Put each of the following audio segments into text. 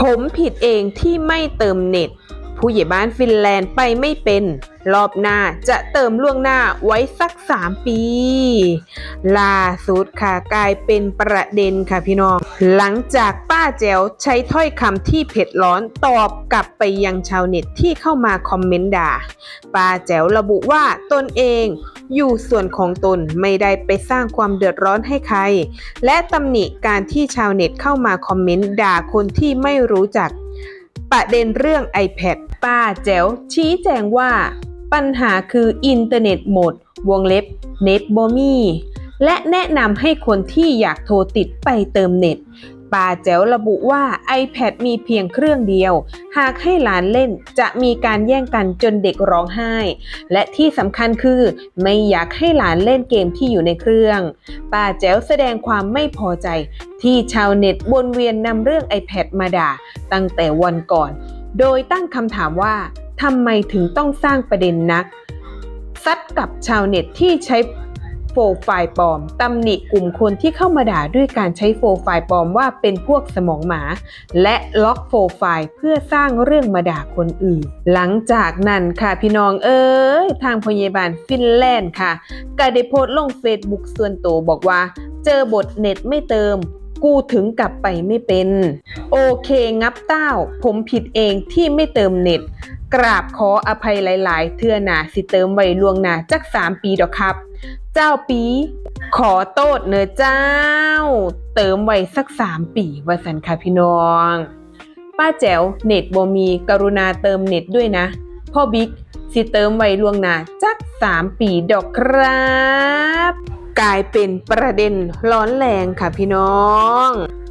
ผมผิดเองที่ไม่เติมเน็ต ผู้ใหญ่บ้านฟินแลนด์ไปไม่เป็น รอบหน้าจะเติมล่วงหน้าไว้สัก 3 ปี ล่าสุดค่ะกลายเป็นประเด็นค่ะพี่น้อง หลังจากป้าแจ๋วใช้ถ้อยคำที่เผ็ดร้อนตอบกลับไปยังชาวเน็ตที่เข้ามาคอมเมนต์ด่า ป้าแจ๋วระบุว่าตนเองอยู่ส่วนของตนไม่ได้ไปสร้างความเดือดร้อนให้ใคร และตำหนิการที่ชาวเน็ตเข้ามาคอมเมนต์ด่าคนที่ไม่รู้จัก ประเด็นเรื่อง iPad ป้าแจ๋วชี้แจงว่า ปัญหาคืออินเทอร์เน็ตหมด วงเล็บเน็ตบมีและแนะนำให้คนที่อยากโทรติดไปเติมเน็ตป้าแจ๋วระบุว่า iPad มีเพียงเครื่องเดียว หากให้หลานเล่นจะมีการแย่งกันจนเด็กร้องไห้ และที่สำคัญคือไม่อยากให้หลานเล่นเกมที่อยู่ในเครื่องป้าแจ๋วแสดงความไม่พอใจ ที่ชาวเน็ตวนเวียนนำเรื่อง iPad มาด่า ตั้งแต่วันก่อน โดยตั้งคำถามว่า ทำไมถึงต้องสร้างประเด็นนัก ซัดกับชาวเน็ตที่ใช้โปรไฟล์ปลอมตำหนิกลุ่มคนที่เข้ามาด่าด้วยการใช้โปรไฟล์ปลอมว่าเป็นพวกสมองหมา และล็อกโปรไฟล์เพื่อสร้างเรื่องมาด่าคนอื่น หลังจากนั้นค่ะพี่น้องเอ้ยทางพยาบาลฟินแลนด์ค่ะก็ได้โพสต์ลงเฟซบุ๊กส่วนตัวบอกว่า เจอบทเน็ตไม่เติมกูถึงกลับไปไม่เป็น โอเคงับเต้า ผมผิดเองที่ไม่เติมเน็ต กราบขออภัยหลาย ๆ เทื่อหนาสิเติมไว้ล่วงหนาจักสามปีดอกครับ เจ้าปี ขอโทษเนอเจ้า เติมไว้สักสามปีว่าสันค่ะพี่น้อง ป้าแจ๋วเน็ตบ่มีกรุณาเติมเน็ตด้วยนะ พ่อบิ๊กสิเติมไว้ล่วงหนาจักสามปีดอกครับ กลายเป็นประเด็นร้อนแรงค่ะพี่น้อง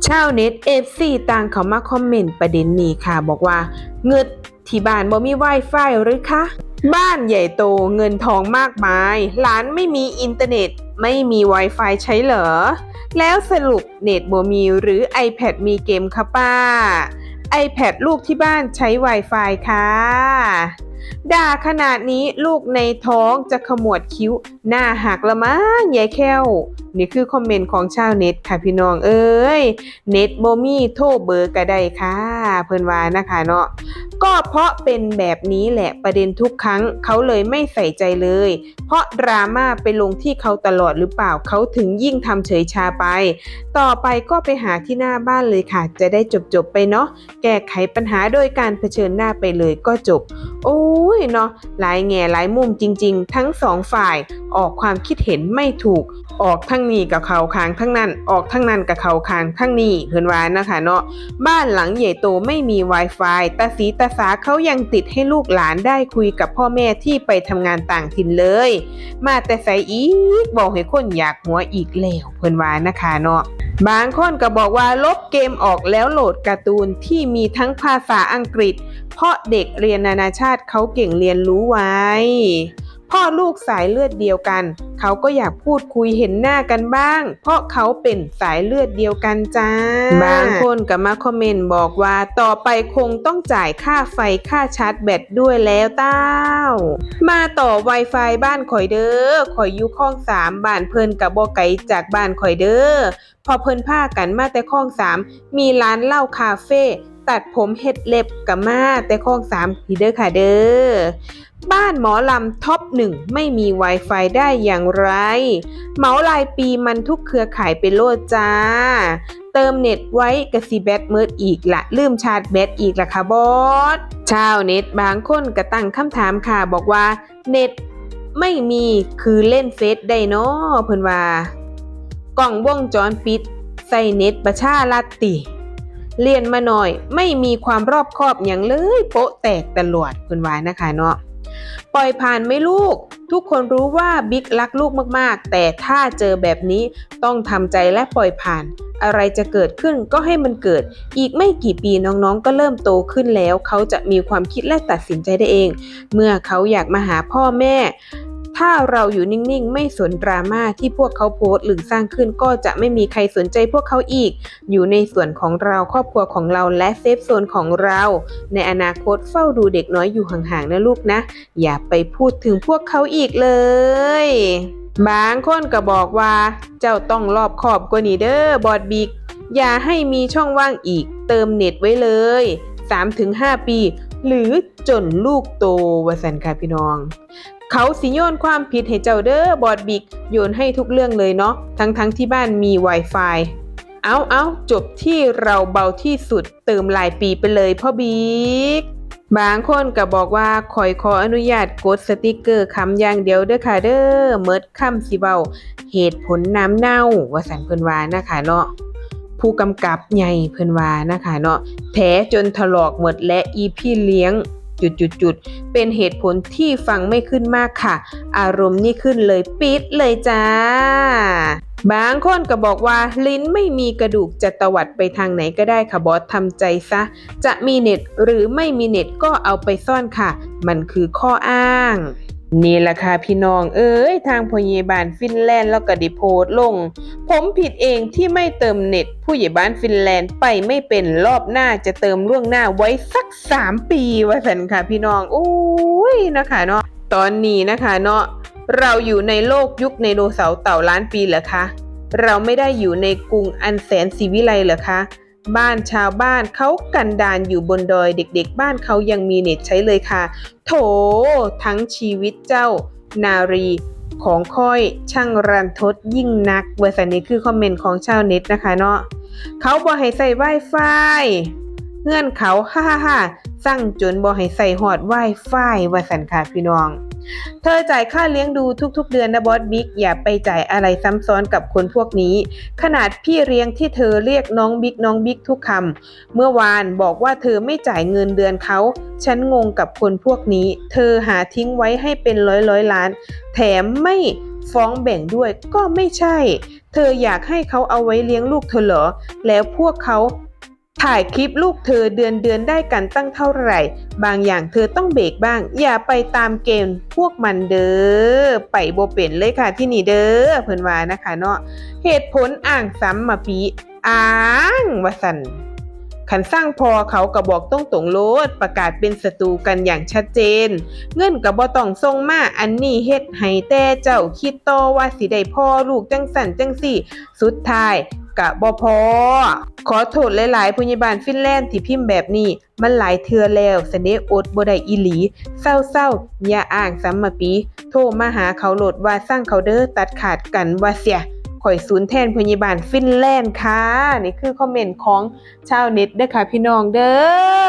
ชาวเน็ตเอฟซีต่างเขามาคอมเมนต์ประเด็นนี้ค่ะ บอกว่าเงิด ที่บ้านบ่มี Wi-Fi หรือคะ บ้านใหญ่โตเงินทองมากมาย หลานไม่มีอินเทอร์เน็ต ไม่มี Wi-Fi ใช้เหรอ แล้วสรุปเน็ตบ่มีหรือ iPad มีเกมคะป้า iPad ลูกที่บ้านใช้ Wi-Fi ค่ะด่าขนาดนี้ลูกในท้องจะขมวดคิ้ว หน้าหักละมั้งยายแค้ว นี่คือคอมเมนต์ของชาวเน็ตค่ะพี่น้องเอ้ย เน็ตโมมี่โทรเบอร์ก็ได้ค่ะ เพิ่อนว่านะคะเนาะก็เพราะเป็นแบบนี้แหละประเด็นทุกครั้งเขาเลยไม่ใส่ใจเลย เพราะดราม่าไปลงที่เขาตลอดหรือเปล่าเขาถึงยิ่งทำเฉยชาไป ต่อไปก็ไปหาที่หน้าบ้านเลยค่ะ จะได้จบๆไปเนาะแก้ไขปัญหาโดยการเผชิญหน้าไปเลยก็จบ โอ้ ยเนาะหลายแง่หลายมุมจริง ๆ ทั้งสองฝ่ายออกความคิดเห็นไม่ถูก ออกทั้งนี้กับเขาค้างทั้งนั้น ออกทั้งนั้นกับเขาค้างทั้งนี้เพื่อนวานนะคะเนาะบ้านหลังใหญ่โตไม่มี Wi-Fi ตาสีตาสาเขายังติดให้ลูกหลานได้คุยกับพ่อแม่ที่ไปทำงานต่างถิ่นเลย มาแต่ใสอีกบอกให้คนอยากหัวอีกแล้วเพื่อนว่านะคะเนาะ บางคนก็บอกว่าลบเกมออกแล้วโหลดการ์ตูนที่มีทั้งภาษาอังกฤษ เพราะเด็กเรียนนานาชาติเขาเก่งเรียนรู้ไว้ พ่อลูกสายเลือดเดียวกัน เขาก็อยากพูดคุยเห็นหน้ากันบ้าง เพราะเขาเป็นสายเลือดเดียวกันจ้า บางคนก็มาคอมเมนต์บอกว่าต่อไปคงต้องจ่ายค่าไฟค่าชาร์จแบตด้วยแล้วเต้า มาต่อ Wi-Fi บ้านข่อยเด้อข่อยอยู่คลองสามบ้านเพิ่นกับบ่ไกลจากบ้านข่อยเด้อพอเพิ่นพากันมาแต่คลองสามมีร้านเหล้าคาเฟ่ตัดผมเฮ็ดเล็บกับมาแต่คลองสามพี่เด้อค่ะเด้อบ้านหมอลำท็อปหนึ่งไม่มี Wi-Fi ได้อย่างไร เหมารายปีมันทุกเครือข่ายไปโลดจ้า เติมเน็ตไว้กระสิแบตเมิดอีกละลืมชาร์จแบตอีกละค่ะบอสชาวเน็ตบางคนก็ตั้งคำถามค่ะบอกว่า เน็ตไม่มีคือเล่นเฟซได้เนาะเพิ่นว่ากล้องวงจรปิด ใส่เน็ตประชาลัดติเรียนมาหน่อยไม่มีความรอบคอบอย่างเลยโป๊ะแตกตลอดคุณวายนะคะเนาะ ปล่อยผ่านไหม่ลูก ทุกคนรู้ว่าบิ๊กรักลูกมากๆ แต่ถ้าเจอแบบนี้ต้องทำใจและปล่อยผ่าน อะไรจะเกิดขึ้นก็ให้มันเกิด อีกไม่กี่ปีน้องๆ ก็เริ่มโตขึ้นแล้ว เขาจะมีความคิดและตัดสินใจได้เอง เมื่อเขาอยากมาหาพ่อแม่ ถ้าเราอยู่นิ่งๆ ไม่สนดราม่าที่พวกเขาโพสต์หรือสร้างขึ้นก็จะไม่มีใครสนใจพวกเขาอีก อยู่ในส่วนของเราครอบครัวของเราและเซฟโซนของเรา ในอนาคตเฝ้าดูเด็กน้อยอยู่ห่างๆนะลูกนะ อย่าไปพูดถึงพวกเขาอีกเลย บางคนก็บอกว่า เจ้าต้องรอบขอบกว่านี้เด้อบอดบิ๊กอย่าให้มีช่องว่างอีก เติมเน็ตไว้เลย 3-5 ปี หรือจนลูกโตวสันค่ะพี่น้อง เขาสิโยนความผิดให้เจ้าเด้อบอดบิกโยนให้ทุกเรื่องเลยเนาะทั้งทั้งๆที่บ้านมี Wi-Fi เอาเอาจบที่เราเบาที่สุดเติมหลายปีไปเลยพ่อบิ๊กบางคนก็บอกว่าคอยขออนุญาตกดสติกเกอร์คำอย่างเดียวเด้อค่ะเด้อเมิดคำสิเบาเหตุผลน้ำเน่าว่าสันเพิ่นว่านะคะเนาะผู้กำกับใหญ่เพิ่นว่านะคะเนาะแผลจนถลอกหมดและอีพี่เลี้ยง จุดจุดจุดๆๆเป็นเหตุผลที่ฟังไม่ขึ้นมากค่ะ อารมณ์นี่ขึ้นเลยปิดเลยจ้า บางคนก็บอกว่าลิ้นไม่มีกระดูกจะตวัดไปทางไหนก็ได้ค่ะบอสทำใจซะ จะมีเน็ตหรือไม่มีเน็ตก็เอาไปซ่อนค่ะ มันคือข้ออ้าง นี่แหละค่ะพี่น้อง เอ้ย ทางพยาบาลฟินแลนด์แล้วก็ดิโพสลง ผมผิดเองที่ไม่เติมเน็ต ผู้ใหญ่บ้านฟินแลนด์ไปไม่เป็นรอบหน้าจะเติมล่วงหน้าไว้สัก3ปีว่าสันค่ะพี่น้องโอ้ยนะคะเนาะตอนนี้นะคะเนาะเราอยู่ในโลกยุคไดโนเสาร์เต่าล้านปีเหรอคะ เราไม่ได้อยู่ในกรุงอันแสนศรีวิไลเหรอคะ บ้านชาวบ้านเขากันดานอยู่บนดอยเด็กๆ บ้านเขายังมีเน็ตใช้เลยค่ะ โถ ทั้งชีวิตเจ้า นารีของค่อยช่างรันทดยิ่งนักเวอร์สันนี้คือคอมเมนต์ของชาวเน็ตนะคะเนาะเขาบอกให้ใส่ Wi-Fi เงื่อนเขาฮ่าฮ่าฮ่าสั่งจนบอกให้ใส่หอด Wi-Fi ว่าสันค่ะพี่น้อง เธอจ่ายค่าเลี้ยงดูทุกๆ เดือนนะบอสบิ๊กอย่าไปจ่ายอะไรซ้ำซ้อนกับคนพวกนี้ ขนาดพี่เลี้ยงที่เธอเรียกน้องบิ๊กน้องบิ๊กทุกคำเมื่อวานบอกว่าเธอไม่จ่ายเงินเดือนเขาฉันงงกับคนพวกนี้ เธอหาทิ้งไว้ให้เป็นร้อยร้อยล้าน แถมไม่ฟ้องแบ่งด้วยก็ไม่ใช่ เธออยากให้เขาเอาไว้เลี้ยงลูกเธอเหรอ แล้วพวกเขา ถ่ายคลิปลูกเธอเดือนเดือนได้กันตั้งเท่าไหร่ บางอย่างเธอต้องเบรกบ้าง อย่าไปตามเกมพวกมันเด้อไปโบเป็นเลยค่ะที่นี่เด้อเพิ่นว่านะคะเนาะเหตุผลอ่างซ้ำมาปีอ้างวสันขันสร้างพอเขากระบอกต้องตรงโลดประกาศเป็นศัตรูกันอย่างชัดเจน เงินกับบ่ต้องส่งมาอันนี้เฮ็ดให้แต่เจ้าคิดต่อว่าสิได้พ่อลูกจังสันจังสี่ สุดท้าย กะบ่พอ ขอโทษหลายๆพยาบาลฟินแลนด์ที่พิมพ์แบบนี้มันหลายเทือแล้วเสน่ห์อดบ่ได้อีหลีเศร้าๆอย่าอ้างซ้ำมาปี โทรมาหาเขาโหลดว่าสร้างเขาเด้อตัดขาดกันว่าเสียข่อยศูนย์แทนพยาบาลฟินแลนด์ค่ะนี่คือคอมเมนต์ของชาวเน็ตเด้อค่ะพี่น้องเด้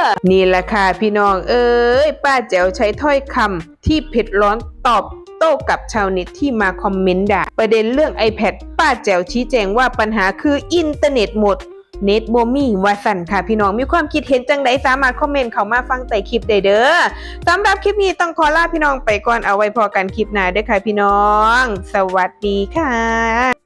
อนี่แหละค่ะพี่น้องเอ้ยป้าแจ๋วใช้ถ้อยคำที่เผ็ดร้อนตอบ โต้กับชาวเน็ตที่มาคอมเมนต์ด่า ประเด็นเรื่อง iPad ป้าแจ๋วชี้แจงว่าปัญหาคืออินเทอร์เน็ตหมดเน็ตบมี่ว่าสันค่ะพี่น้องมีความคิดเห็นจังใดสามารถคอมเมนต์เข้ามาฟังแต่คลิปได้เด้อสำหรับคลิปนี้ต้องขอลาพี่น้องไปก่อนเอาไว้พอกันคลิปหน้าเด้อค่ะพี่น้อง สวัสดีค่ะ